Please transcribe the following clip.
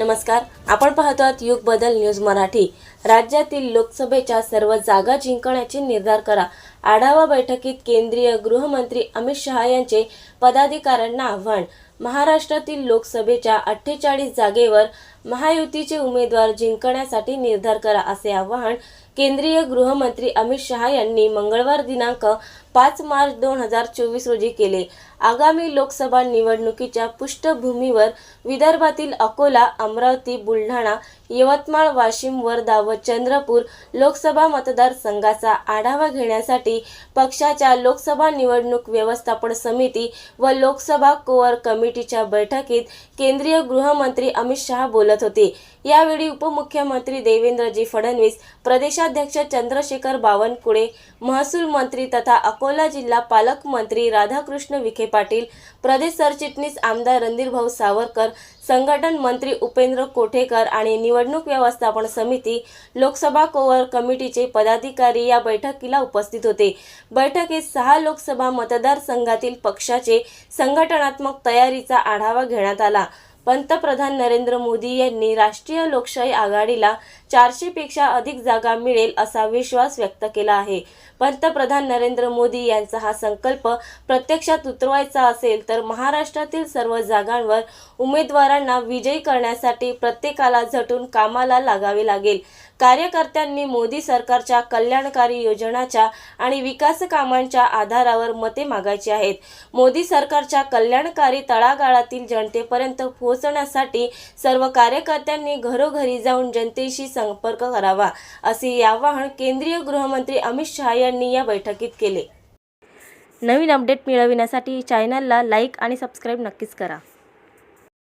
नमस्कार. आपण पाहतो आहात युग बदल न्यूज मराठी. राज्यातील लोकसभेच्या सर्व जागा जिंकण्याचे निर्धार करा. आढावा बैठकीत केंद्रीय गृहमंत्री अमित शहा यांचे पदाधिकाऱ्यांना आव्हान. महाराष्ट्रातील लोकसभेच्या अठ्ठेचाळीस जागेवर महायुतीचे उमेदवार जिंकण्यासाठी निर्धार करा असे आवाहन केंद्रीय गृहमंत्री अमित शहा यांनी मंगळवार दिनांक पाच मार्च दोन हजार चोवीस रोजी केले. आगामी लोकसभा निवडणुकीच्या पृष्ठभूमीवर विदर्भातील अकोला अमरावती बुलढाणा यवतमाळ वाशिम वर्धा व चंद्रपूर लोकसभा मतदारसंघाचा आढावा घेण्यासाठी पक्षाच्या लोकसभा निवडणूक व्यवस्थापन समिती व लोकसभा कोअर कमिटीच्या बैठकीत केंद्रीय गृहमंत्री अमित शहा बोलत होते. यावेळी उपमुख्यमंत्री देवेंद्रजी फडणवीस प्रदेशाध्यक्ष चंद्रशेखर बावनकुळे महसूल मंत्री तथा अकोला जिल्हा पालकमंत्री राधाकृष्ण विखे पाटील प्रदेश सरचिटणीस आमदार रणधीरभाऊ सावरकर संघटन मंत्री उपेंद्र कोठेकर आणि निवडणूक व्यवस्थापन समिती लोकसभा कोअर कमिटीचे पदाधिकारी या बैठकीला उपस्थित होते. बैठकीत सहा लोकसभा मतदारसंघातील पक्षाचे संघटनात्मक तयारीचा आढावा घेण्यात आला. पंतप्रधान नरेंद्र मोदी यांनी राष्ट्रीय लोकशाही आघाडीला चारशेपेक्षा अधिक जागा मिळेल असा विश्वास व्यक्त केला आहे. पंतप्रधान नरेंद्र मोदी यांचा हा संकल्प प्रत्यक्षात उतरवायचा असेल तर महाराष्ट्रातील सर्व जागांवर उमेदवारांना विजयी करण्यासाठी प्रत्येकाला झटून कामाला लागावे लागेल. कार्यकर्त्यांनी मोदी सरकारच्या कल्याणकारी योजनाच्या आणि विकास कामांच्या आधारावर मते मागायची आहेत. मोदी सरकारच्या कल्याणकारी तळागाळातील जनतेपर्यंत पोहोच पोहोचण्यासाठी सर्व कार्यकर्त्यांनी घरोघरी जाऊन जनतेशी संपर्क करावा असे आवाहन केंद्रीय गृहमंत्री अमित शहा यांनी या बैठकीत केले. नवीन अपडेट मिळविण्यासाठी चॅनलला लाईक आणि सबस्क्राईब नक्कीच करा.